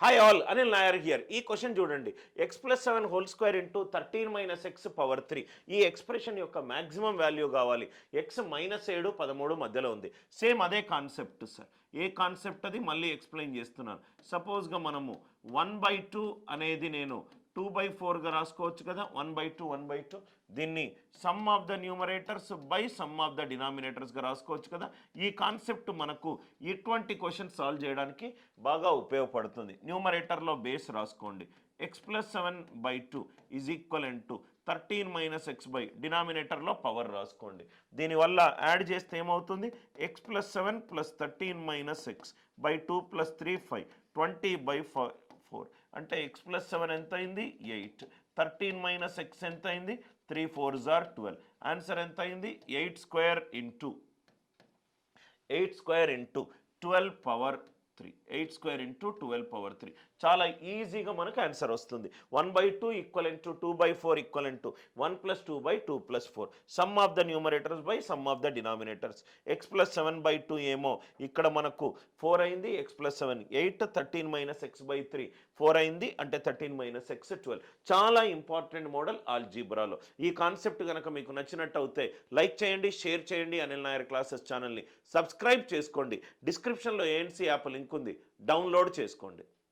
Hi all Anil Nair here ఈ question చూడండి. X plus seven whole square into thirteen minus x power three ఈ expression యొక్క maximum value కావాలి. X minus ఏడు పదమూడు మధ్యలో ఉంది. సేమ్ అదే కాన్సెప్ట్ సార్ ఏ కాన్సెప్ట్ అది? మళ్ళీ ఎక్స్ప్లెయిన్ చేస్తున్నాను. సపోజ్గా మనము వన్ బై టూ అనేది నేను టూ బై ఫోర్గా రాసుకోవచ్చు కదా one by two one by two దీన్ని sum of the numerators by sum of the డినామినేటర్స్గా రాసుకోవచ్చు కదా. ఈ కాన్సెప్ట్ మనకు ఇటువంటి క్వశ్చన్ సాల్వ్ చేయడానికి బాగా ఉపయోగపడుతుంది. న్యూమరేటర్లో బేస్ రాసుకోండి. X plus seven by two is equal and to thirteen minus x by డినామినేటర్లో power రాసుకోండి. దీనివల్ల యాడ్ చేస్తే ఏమవుతుంది? X plus seven plus thirteen minus x by two plus three five twenty by five four. అంటే X plus seven ఎంత అయింది eight. Thirteen minus X ఎంత అయింది three four jar twelve answer ఎంత అయింది eight square into. Eight square into. Twelve power three eight square into twelve power three చాలా ఈజీగా మనకు ఆన్సర్ వస్తుంది. One by two equal into two by four equal into one plus two by two plus four sum of the numerators by sum of the denominators x plus seven by two ఏమో? ఇక్కడ మనకు four అయింది x plus seven eight thirteen minus x by three four అయింది అంటే thirteen minus X twelve చాలా important model ఆల్జీబ్రాలో ఈ concept కనుక మీకు నచ్చినట్టు అయితే లైక్ చేయండి షేర్ చేయండి అనిల్ నాయర్ క్లాసెస్ ఛానల్ని సబ్స్క్రైబ్ చేసుకోండి. డిస్క్రిప్షన్లో ఏఎన్సీ యాప్ లింక్ ఉంది. డౌన్లోడ్ చేసుకోండి.